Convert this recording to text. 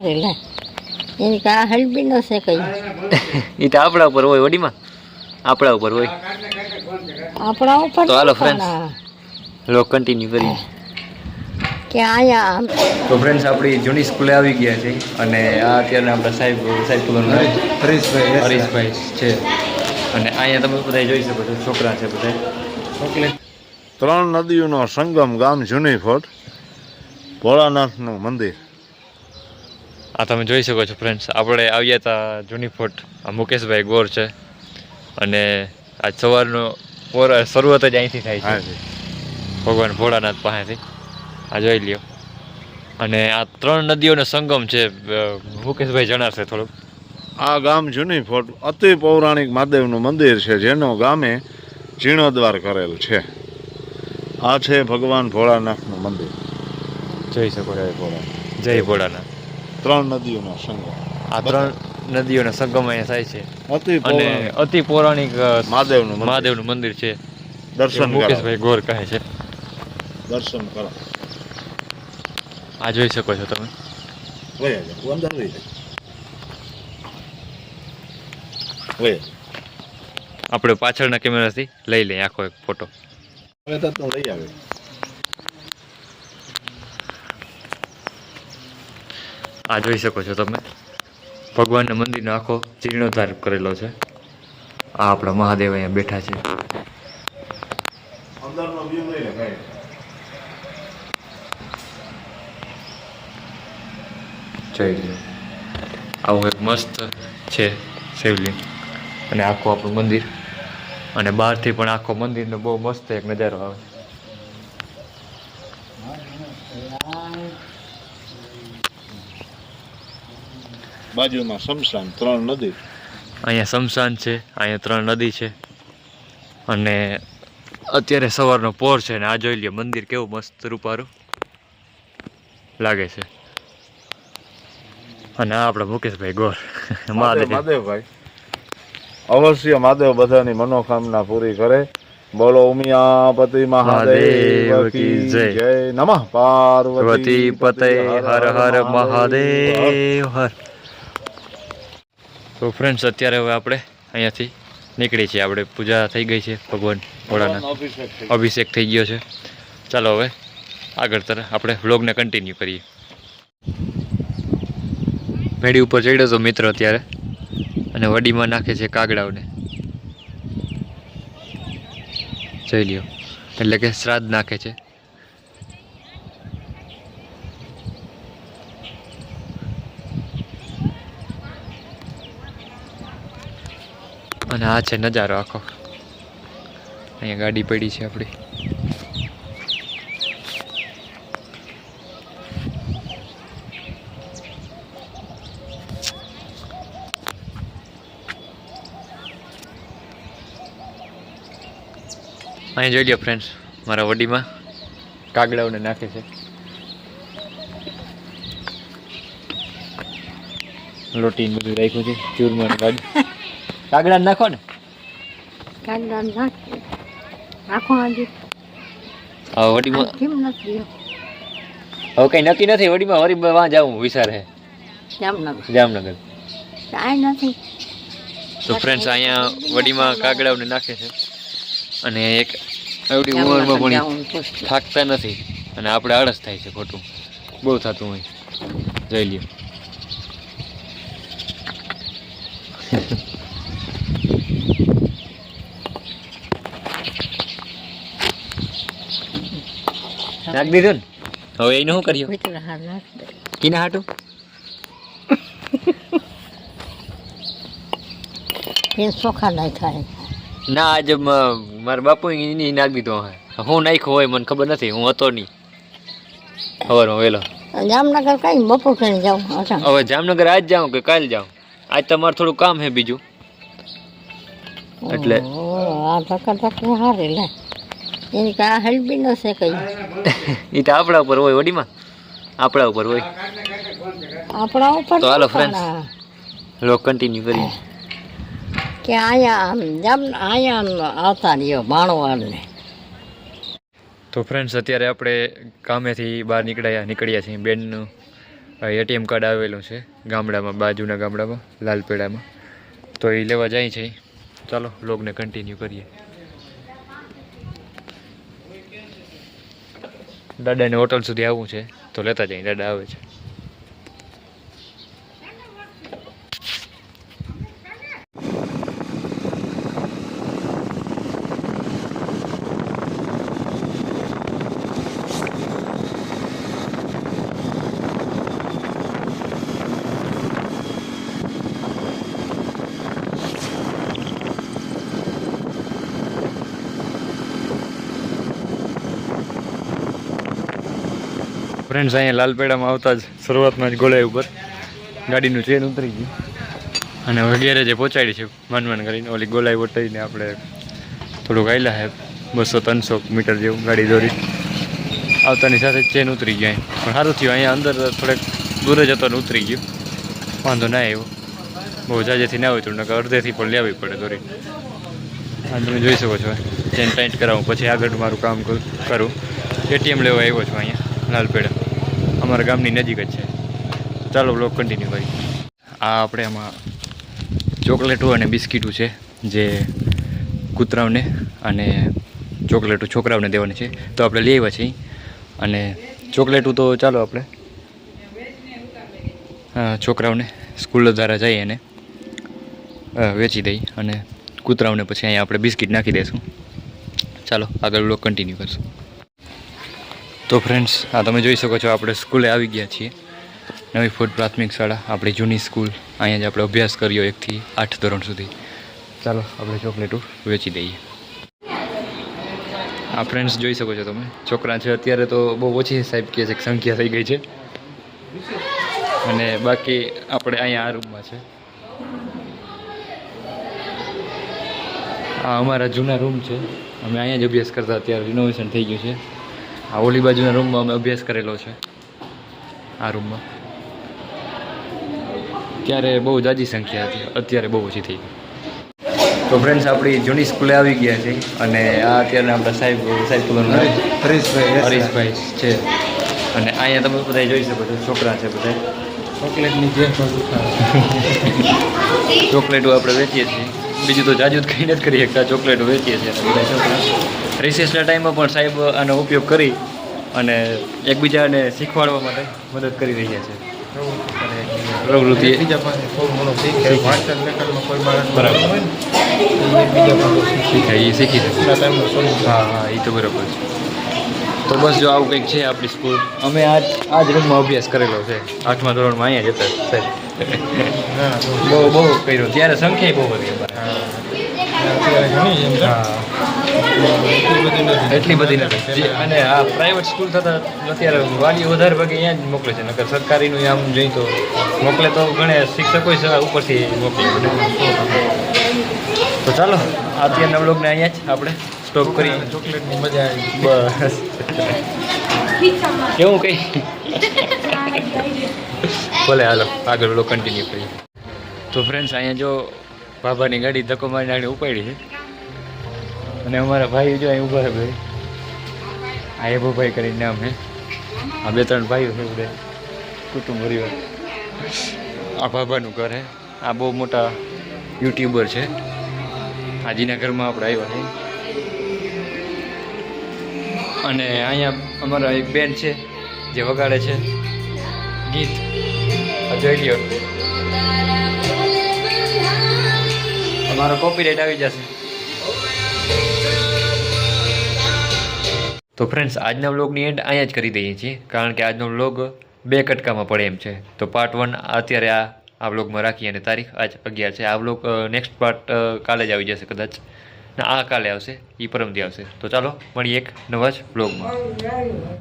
એની કા હલબી ન છે કઈ. એ તો આપણા ઉપર હોય વડીમાં. આપણા ઉપર હોય. આપણા ઉપર તો હાલો. પણ લો કન્ટિન્યુ કરીએ. કે આયા તો ફ્રેન્ડ્સ આપણી જૂની સ્કૂલે આવી ગયા છે અને આ અત્યારે આપણા સાહેબ સાહેબ કુલર હરીશભાઈ હરીશભાઈ છે. અને અહીંયા તમે બધા જોઈ શકો છો છોકરા છે બધા. ત્રણ નદીઓનો સંગમ ગામ જૂની ફોટ ભોળાનાથનું મંદિર. આ તમે જોઈ શકો છો ફ્રેન્ડ્સ આપણે આવ્યા હતા જૂની ફોર્ટ. આ મુકેશભાઈ ગોર છે. અને આજ સવારનો પોર શરૂઆત જ અહીંથી થાય છે. ભગવાન ભોળાનાથ પાસેથી. આ જોઈ લ્યો. અને આ ત્રણ નદીઓનો સંગમ છે મુકેશભાઈ જણાવશે થોડુંક. આ ગામ જૂની ફોટ અતિ પૌરાણિક મહાદેવનું મંદિર છે જેનો ગામે જીર્ણોદ્વાર કરેલ છે. આ છે ભગવાન ભોળાનાથનું મંદિર. જય શકો જય ભોળા જય ભોળાનાથ. ત્રણ નદીઓનો સંગમ. આ ત્રણ નદીઓનો સંગમ અહીંયા થાય છે. અતિ અને અતિ પૌરાણિક મહાદેવનું મહાદેવનું મંદિર છે. દર્શન મુકેશભાઈ ગોર કહે છે. દર્શન કરો. આ જોઈ શકો છો તમે. આપણે પાછળના કેમેરાથી લઈ લઈએ આખો એક ફોટો. હવે તો લઈ આવે. આ જોઈ શકો છો તમે. ભગવાનના મંદિરનો આખો જીર્ણોદ્ધાર કરેલો છે. આ આપણા મહાદેવ અહીંયા બેઠા છે. જય આવું એક મસ્ત છે શિવલિંગ. અને આખું આપણું મંદિર. અને બહારથી પણ આખો મંદિરનો બહુ મસ્ત એક નજારો આવે બાજુમાં શમશાન ત્રણ નદી. અહીંયા શમશાન છે અહીંયા ત્રણ નદી છે. અને અત્યારે સવારનો પોર છે ને આ જોઈ લ્યો મંદિર કેવું મસ્ત રૂપારું લાગે છે. અને આ આપણા મુકેશભાઈ ગોર મહાદેવ મહાદેવ. મહાદેવભાઈ અવશ્ય મહાદેવ બધાની મનોકામના પૂરી કરે. બોલો ઉમિયાપતિ મહાદેવ મહાદેવ કી જય. નમઃ પાર્વતી પતે હર હર મહાદેવ હર. તો ફ્રેન્ડ્સ અત્યારે હવે આપણે અહીંયાથી નીકળી છીએ. આપણે પૂજા થઈ ગઈ છે ભગવાન ભોળાનાથ. અભિષેક થઈ ગયો. છે. ચાલો હવે આગળ તરફ આપણે વ્લોગને કન્ટિન્યુ કરીએ. મેળી ઉપર ચડ્યો તો મિત્ર અત્યારે અને વડીમાં નાખે છે કાગડાઓને. જોઈ લ્યો. એટલે કે શ્રાદ્ધ નાખે છે. અને આ છે નજારો આખો. અહીંયા ગાડી પડી છે આપણી. અહીંયા જોઈ લો ફ્રેન્ડ્સ મારા વડીમાં કાગડાઓને નાખે છે. લોટી બધું રાખ્યું છે ચૂરમા ને ગાડી કાગડા નાખો ને. કાંદા નાખ. આખો આજે. હા વડીમાં કેમ નથી હવે કઈ નક્કી નથી વડીમાં વરી વાં જાવું વિચાર હે. જામનગર. જામનગર. કાંઈ નથી. તો ફ્રેન્ડ્સ અહીંયા વડીમાં કાગડાઓને નાખે છે. અને એક એવડી ઉંમરમાં પણ. થાકતા નથી. અને આપણે આળસ થાય છે ખોટું. બહુ થતું હોય. જોઈ લ્યો. નાખ દીધું ને? હવે એનું શું કર્યું. કિના હાટું? એ ચોખા નહીં ના આજે મારા બાપુ એની નાખી દીધો હું. નાખ્યો હોય મને ખબર નથી હું હતો નહીં. ખબર વહેલો જામનગર કઈ બપોર કરીને જાઉં હવે જામનગર આજ જાઉં કે કાલ જાઉં? આજ તમારે થોડું કામ છે બીજું. એટલે- આ ધક્કા ધક્કા હારે લે. એની કા હલબી ન છે કઈ. એ તો આપણા ઉપર હોય વડીમાં આપણા ઉપર હોય. આપણા ઉપર તો હાલો ફ્રેન્ડ્સ લો લોક કન્ટિન્યુ કરીએ. કે અહીંયા આમ આયા અહીંયા આમ આવતા રહ્યો ભાણવાડને તો ફ્રેન્ડ્સ અત્યારે આપણે કામેથી બહાર નીકળ્યા નીકળ્યા છીએ. બેનનું એટીએમ કાર્ડ આવેલું છે ગામડામાં બાજુના ગામડામાં લાલપેડામાં. તો એ લેવા જાય છે. ચાલો લોગને કન્ટિન્યુ કરીએ. દાદાને હોટલ સુધી આવવું છે તો લેતા જઈએ દાદા આવે છે. ફ્રેન્ડ્સ અહીંયા લાલપેડામાં આવતા જ શરૂઆતમાં જ ગોળાઈ ઉપર ગાડીનું ચેન ઉતરી ગયું. અને હવે ગેરેજે પહોંચાડી છે માન માન કરીને ઓલી ગોલાઈ વટાઈને આપણે થોડુંક આયલા છે બસો ત્રણસો મીટર જેવું ગાડી દોરી. આવતાની સાથે ચેન ઉતરી ગયા. પણ સારું થયું, અહીંયા અંદર થોડેક દૂર જ હતો ઉતરી ગયું. વાંધો ના આવ્યો. બહુ જાજેથી ના હોય તો નકર અડધેથી પણ લેવી પડે દોરી. આ તમે જોઈ શકો છો. ચેન ટાઈટ કરાવું, પછી આગળ મારું કામ કરું. એટીએમ લેવા આવ્યો છું અહીંયા, લાલપેડા. અમારા ગામની નજીક જ છે. ચાલો બ્લોગ કન્ટિન્યુ કરી આ આપણે આમાં ચોકલેટો અને બિસ્કીટો છે, જે કૂતરાઓને અને ચોકલેટો છોકરાઓને દેવાની છે. તો આપણે લઈ આવ્યા છીએ. અને ચોકલેટો તો ચાલો આપણે છોકરાઓને સ્કૂલ દ્વારા જઈએ અને વેચી દઈ અને કૂતરાઓને પછી અહીંયા આપણે બિસ્કીટ નાખી દઈશું. ચાલો આગળ બ્લોગ કન્ટિન્યુ કરશું. તો ફ્રેન્ડ્સ આ તમે જોઈ શકો છો, આપણે સ્કૂલે આવી ગયા છીએ. નવી ફૂડ પ્રાથમિક શાળા, આપણી જૂની સ્કૂલ. અહીંયા જ આપણે અભ્યાસ કર્યો એકથી આઠ ધોરણ સુધી. ચાલો, આપણે ચોકલેટો વેચી દઈએ. આ ફ્રેન્ડ્સ જોઈ શકો છો તમે, છોકરા છે, અત્યારે તો બહુ ઓછી સાહેબ કહે છે સંખ્યા થઈ ગઈ છે. અને બાકી આપણે અહીંયા આ રૂમમાં છે. આ અમારા જૂના રૂમ છે. અમે અહીંયા જ અભ્યાસ કરતા, અત્યારે રિનોવેશન થઈ ગયું છે. આ ઓલી બાજુના રૂમમાં અમે અભ્યાસ કરેલો છે. આ રૂમમાં. ત્યારે બહુ જાજી સંખ્યા હતી. અત્યારે બહુ ઓછી થઈ તો ફ્રેન્ડ્સ આપણી જૂની સ્કૂલે આવી ગયા છે અને આ અત્યારે આપણા સાહેબ સાહેબ તમારું હરીશભાઈ હરીશભાઈ છે. અને અહીંયા તમે બધા જોઈ શકો છો છોકરા છે બધા. ચોકલેટની જે ચોકલેટો આપણે વેચીએ છીએ. બીજું તો જાજુ જ કંઈ નથી કરી શકતા ચોકલેટો વેચીએ છીએ બધા છોકરા. રિસેસના ટાઈમમાં પણ સાહેબ આનો ઉપયોગ કરી અને એકબીજાને શીખવાડવા માટે મદદ કરી રહ્યા છે. પ્રવૃત્તિ બીજા પાસે થોડું ઘણું શીખે વાંચન લેખનમાં કોઈ બાળક બરાબર. એ શીખે. શીખે એ શીખી શકે. હા હા એ તો બરાબર છે. તો બસ જો આવું કંઈક છે આપણી સ્કૂલ. અમે આજ આ જ રૂમમાં અભ્યાસ કરેલો છે. આઠમા ધોરણમાં અહીંયા જતા સાહેબ. બહુ બહુ કર્યો. ત્યારે સંખ્યા બહુ છે. હા. એટલી બધી નથી. અને આ પ્રાઇવેટ સ્કૂલ થતાં અત્યારે વાલીઓ વધારે ભાગે અહીંયા જ મોકલે છે. નકર સરકારીનું આમ જોઈ તો મોકલે તો ઘણે શિક્ષકો ઉપરથી મોકલે તો ચાલો અત્યારના બ્લોગને અહીંયા જ આપણે સ્ટોપ કરી. ચોકલેટની મજા આવી. બસ. કેવું કઈ? ભલે હાલો આગળ બ્લોગ કન્ટિન્યુ કરીએ. તો ફ્રેન્ડ્સ અહીંયા જો બાબાની ગાડી ધક્કો મારીને આગળ ઉપાડી છે. અને અમારા ભાઈ જો અહીં છે ભાઈ. આ એભો ભાઈ કરીને છે આ બે ત્રણ ભાઈઓ છે બધા. કુટુંબ પરિવાર. આ બાબાનું ઘર હે. આ બહુ મોટા યુટ્યુબર છે. આજીના ઘરમાં આપણે આવ્યા છે અને અહીંયા અમારા એક બેન છે, જે વગાડે છે ગીત. જોઈ લ્યો. અમારો કોપીરાઇટ આવી જશે. તો ફ્રેન્ડ્સ આજના વ્લોગની એન્ડ અહીંયા જ કરી દઈએ છીએ, કારણ કે આજનો વ્લોગ બે કટકામાં પડે એમ છે. તો પાર્ટ વન અત્યારે આ આ વ્લોગમાં રાખીએ અને તારીખ આજ અગિયાર છે. આ વ્લોગ નેક્સ્ટ પાર્ટ કાલે જ આવી જશે કદાચ. ને, આ કાલે આવશે એ પરમથી આવશે તો ચાલો, મળીએ એક નવા જ વ્લોગમાં